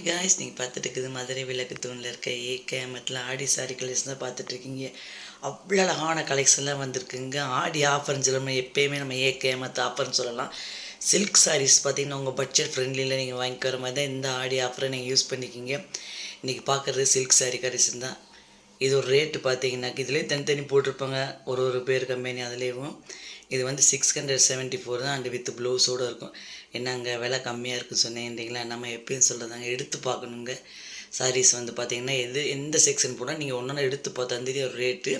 Hi guys நீங்கள் பார்த்துட்டு இருக்குது மதுரை விளக்கு தூணில் இருக்க ஏகேமத்தில் ஆடி சாரி கலெக்ஷன் தான் பார்த்துட்ருக்கீங்க அவ்வளோ அழகான கலெக்ஷன்லாம் வந்திருக்குங்க. ஆடி ஆஃபர்னு சொல்லணும்? எப்போயுமே நம்ம ஏகேமத்து ஆஃபர்னு சொல்லலாம். சில்க் சாரீஸ் பார்த்தீங்கன்னா உங்கள் பட்ஜெட் ஃப்ரெண்ட்லியில் நீங்கள் வாங்கிக்கிற மாதிரி தான் இந்த ஆடி ஆஃபரை நீங்கள் யூஸ் பண்ணிக்கிங்க. இன்றைக்கி பார்க்குறது சில்க் சாரீ கலெக்ஷன் தான். இது ஒரு ரேட்டு பார்த்தீங்கன்னாக்க இதுலேயே தனித்தனி போட்டிருப்பாங்க. ஒரு ஒரு பேர் கம்பெனி அதுலேயும். இது வந்து சிக்ஸ் ஹண்ட்ரட் செவன்ட்டி ஃபோர் தான் அண்ட் வித் ப்ளவுஸோடு இருக்கும். என்னங்க விலை கம்மியாக இருக்குன்னு சொன்னேன்றீங்களா? நம்ம எப்பயும் சொல்கிறதாங்க எடுத்து பார்க்கணுங்க. சாரீஸ் வந்து பார்த்தீங்கன்னா எது எந்த செக்ஷன் போனால் நீங்கள் ஒன்றா எடுத்து பார்த்தா ஒரு ரேட்டு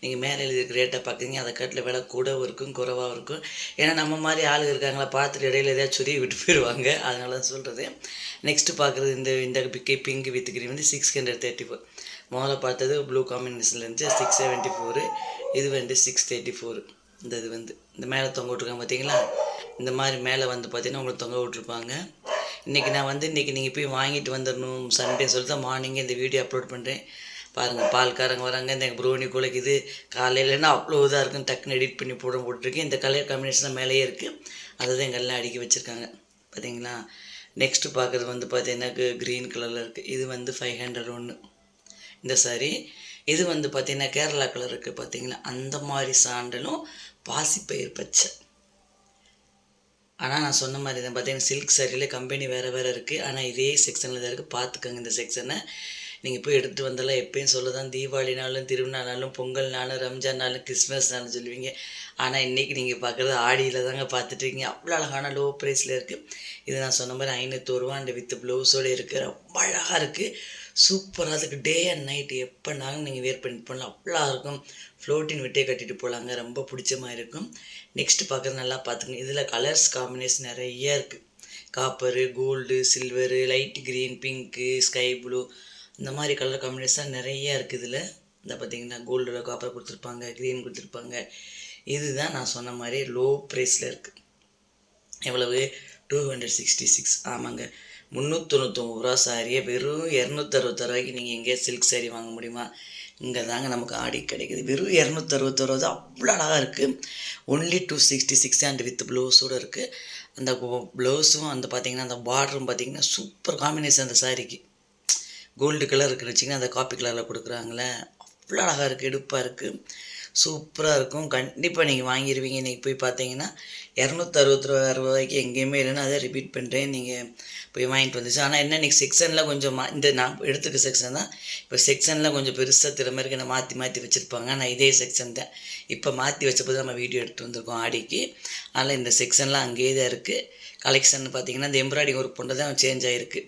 நீங்கள் மேலே எழுதியிருக்க ரேட்டை பார்க்குறீங்க. அதை கட்டில் விலை கூடவும் இருக்கும் குறைவாகவும் இருக்கும். ஏன்னா நம்ம மாதிரி ஆளுங்க இருக்காங்களா பார்த்துட்டு இடையில எதையாச்சும் சொல்லி விட்டு போயிடுவாங்க. அதனால தான் சொல்கிறது நெக்ஸ்ட்டு பார்க்குறது இந்த இந்த பிக்கை பிங்க் வித் கிரீன் வந்து சிக்ஸ் ஹண்ட்ரட் தேர்ட்டி ஃபோர் முதல்ல பார்த்தது ப்ளூ காம்பினேஷன்லேருந்து சிக்ஸ் செவன்ட்டி ஃபோரு இது வந்து சிக்ஸ் தேர்ட்டி ஃபோர் இந்த இது வந்து இந்த மேலே தொங்க விட்ருக்காங்க பார்த்தீங்களா? இந்த மாதிரி மேலே வந்து பார்த்தீங்கன்னா உங்களுக்கு தொங்க விட்ருப்பாங்க இன்றைக்கி நான் வந்து இன்றைக்கி நீங்கள் போய் வாங்கிட்டு வந்துடணும் சண்டே சொல்லி தான் மார்னிங்கே இந்த வீடியோ அப்லோட் பண்ணுறேன் பாருங்கள் பால்காரங்க வராங்க இந்த ப்ரோனி குலைக்குது. காலையிலன்னா அவ்வளோ இதாக இருக்கும் டக்குன்னு எடிட் பண்ணி போட போட்டிருக்கேன். இந்த கலர் காம்பினேஷன் மேலேயே இருக்குது அதை தான் எங்கெல்லாம் அடுக்கி வச்சுருக்காங்க. பார்த்தீங்களா? நெக்ஸ்ட்டு பார்க்குறது வந்து பார்த்தீங்கன்னா க்ரீன் கலரில் இருக்குது இது வந்து ஃபைவ் ஹண்ட்ரட் ஒன்று இந்த சாரி இது வந்து பார்த்திங்கன்னா கேரளா கலர் இருக்குது பார்த்தீங்களா? அந்த மாதிரி சாண்டலும் பாசிப்பயிர் பச்சை. ஆனால் நான் சொன்ன மாதிரி தான் பார்த்தீங்கன்னா சில்க் சாரியில் கம்பெனி வேறு வேறு இருக்குது ஆனால் இதே செக்ஷனில் தான் இருக்குது பார்த்துக்கோங்க இந்த செக்ஷனை நீங்கள் போய் எடுத்துகிட்டு வந்தெல்லாம் எப்பயும் சொல்ல தான் தீபாவளினாலும் திருவிழானாலும் பொங்கல்னாலும் ரம்ஜான்னாலும் கிறிஸ்மஸ்னாலும் சொல்லுவீங்க. ஆனால் இன்றைக்கி நீங்கள் பார்க்குறது ஆடியில் தாங்க பார்த்துட்ருக்கீங்க அவ்வளோ அழகான லோ ப்ரைஸில் இருக்குது இது நான் சொன்ன மாதிரி ஐநூற்றூறுவா அண்ட் வித் ப்ளவுஸோடு இருக்குது ரொம்ப அழகாக இருக்குது சூப்பராக அதுக்கு டே அண்ட் நைட் எப்போனாலும் நீங்கள் வேர் பண்ணி போடலாம். அவ்வளோ இருக்கும் ஃப்ளோட்டின் விட்டே கட்டிட்டு போகலாங்க ரொம்ப பிடிச்ச மாதிரி இருக்கும். நெக்ஸ்ட் பார்க்குறது நல்லா பார்த்துக்கணும் இதில் கலர்ஸ் காம்பினேஷன் நிறைய இருக்குது copper gold silver light green pink sky blue இந்த மாதிரி கலர் காம்பினேஷன் நிறைய இருக்குது இதில் இந்த பார்த்தீங்கன்னா கோல்டில் காப்பர் கொடுத்துருப்பாங்க க்ரீன் கொடுத்துருப்பாங்க. இதுதான் நான் சொன்ன மாதிரி லோ ப்ரைஸில் இருக்குது எவ்வளவு? டூ ஹண்ட்ரட் சிக்ஸ்டி சிக்ஸ் ஆமாங்க. முந்நூற்றொண்ணூத்தொம்பது ரூபா சாரியை வெறும் இரநூத்தறுபத்தரூவாய்க்கு நீங்கள் எங்கேயா சில்க் சாரி வாங்க முடியுமா? இங்கே தாங்க நமக்கு ஆடி கிடைக்குது. வெறும் இரநூத்தறுபத்தாறு ரூபா அவ்வளோ அழகாக இருக்குது only two sixty six and with ப்ளவுஸோடு இருக்குது அந்த ப்ளவுஸும் அந்த பார்த்திங்கன்னா அந்த பார்டரும் பார்த்திங்கன்னா சூப்பர் காம்பினேஷன் அந்த சாரிக்கு கோல்டு கலர் இருக்குன்னு வச்சிங்கன்னா அந்த காப்பி கலரில் கொடுக்குறாங்களே. அவ்வளோ அழகாக இருக்குது எடுப்பாக இருக்குது சூப்பராக இருக்கும். கண்டிப்பாக நீங்கள் வாங்கிடுவீங்க இன்றைக்கி போய் பார்த்தீங்கன்னா இரநூத்தறுபத்தி ரூபாய்க்கு எங்கேயுமே இல்லைன்னு அதை ரிப்பீட் பண்ணுறேன் நீங்கள் போய் வாங்கிட்டு வந்துச்சு. ஆனால் என்ன இன்றைக்கி செக்ஷனில் கொஞ்சம் மா இந்த நான் எடுத்துக்க செக்ஷன் தான். இப்போ செக்ஷனில் கொஞ்சம் பெருசாக திறமை இருக்கு. நான் மாற்றி மாற்றி வச்சுருப்பாங்க. நான் இதே செக்ஷன் தான். இப்போ மாற்றி வச்சப்போ நம்ம வீடியோ எடுத்து வந்திருக்கோம் ஆடிக்கு. அதனால் இந்த செக்ஷன்லாம் அங்கேயே தான் இருக்குது கலெக்ஷன் பார்த்தீங்கன்னா இந்த எம்ப்ராய்டிங் ஒர்க் பண்ணுறது தான் சேஞ்ச் ஆகிருக்கு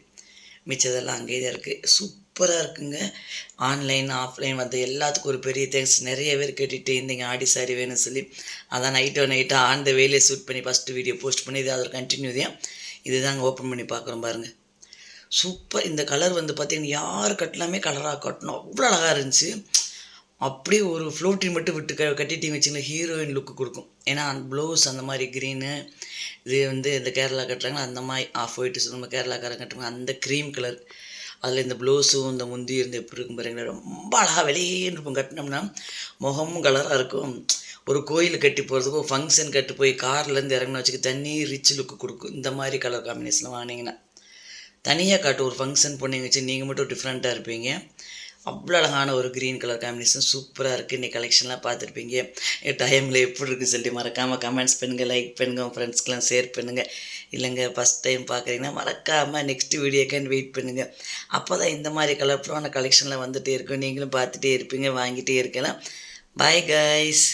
மிச்சதெல்லாம் அங்கேயே தான் இருக்குது சூப்பராக இருக்குங்க. ஆன்லைன் ஆஃப்லைன் வந்து எல்லாத்துக்கும் ஒரு பெரிய தேங்க்ஸ். நிறைய பேர் கேட்டுகிட்டே இருந்தீங்க ஆடி சாரி வேணும்னு சொல்லி. அதான் நைட்டோ நைட்டாக ஆன் த வேலையை ஷூட் பண்ணி ஃபஸ்ட்டு வீடியோ போஸ்ட் பண்ணி இது அதோட கண்டினியூ தான் இது தாங்க ஓப்பன் பண்ணி பார்க்குறோம் பாருங்கள் சூப்பர். இந்த கலர் வந்து பார்த்திங்கன்னா யார் கட்டலாமே கலராக கட்டணும். அவ்வளோ அழகாக இருந்துச்சு. அப்படியே ஒரு ஃப்ளோட்டின் மட்டும் விட்டு க கட்டிட்டீங்க வச்சிங்கன்னா ஹீரோயின் லுக்கு கொடுக்கும். ஏன்னா அந்த ப்ளவுஸ் அந்த மாதிரி க்ரீனு இதே வந்து இந்த கேரளா கட்டுறாங்கன்னா அந்த மாதிரி ஆஃப் ஒயிட்டு நம்ம கேரளாக்காரன் கட்டுறாங்க அந்த க்ரீம் கலர் அதில் இந்த ப்ளவுஸும் இந்த முந்தி இருந்து எப்படி இருக்கும் பாருங்கள் ரொம்ப அழகாக வெளியேன்னு இருக்கும் கட்டினோம்னா முகமும் கலராக இருக்கும். ஒரு கோயில் கட்டி போகிறதுக்கு ஒரு ஃபங்க்ஷன் கட்டி போய் கார்லேருந்து இறங்கின வச்சுக்க தண்ணி ரிச் லுக்கு கொடுக்கும். இந்த மாதிரி கலர் காம்பினேஷன் வாங்கினீங்கன்னா. தனியாக காட்டு ஒரு ஃபங்க்ஷன் பொண்ணுங்க வச்சு நீங்கள் மட்டும் டிஃப்ரெண்ட்டாக இருப்பீங்க. அவ்வளோ அழகான ஒரு க்ரீன் கலர் காம்பினேஷன் சூப்பராக இருக்குது இன்றைக்கி கலெக்ஷன்லாம் பார்த்துருப்பீங்க. டைமில் எப்படி இருக்குன்னு சொல்லிட்டு மறக்காமல் கமெண்ட்ஸ் பண்ணுங்கள் லைக் பண்ணுங்கள் உங்கள் ஃப்ரெண்ட்ஸ்க்கெலாம் ஷேர் பண்ணுங்கள் இல்லைங்க ஃபஸ்ட் டைம் பார்க்குறீங்கன்னா மறக்காமல் நெக்ஸ்ட் வீடியோக்கான்னு வெயிட் பண்ணுங்கள் அப்போ தான் இந்த மாதிரி கலர்ஃபுல்லான கலெக்ஷனில் வந்துகிட்டே இருக்கும். நீங்களும் பார்த்துட்டே இருப்பீங்க வாங்கிட்டே இருக்கலாம். Bye guys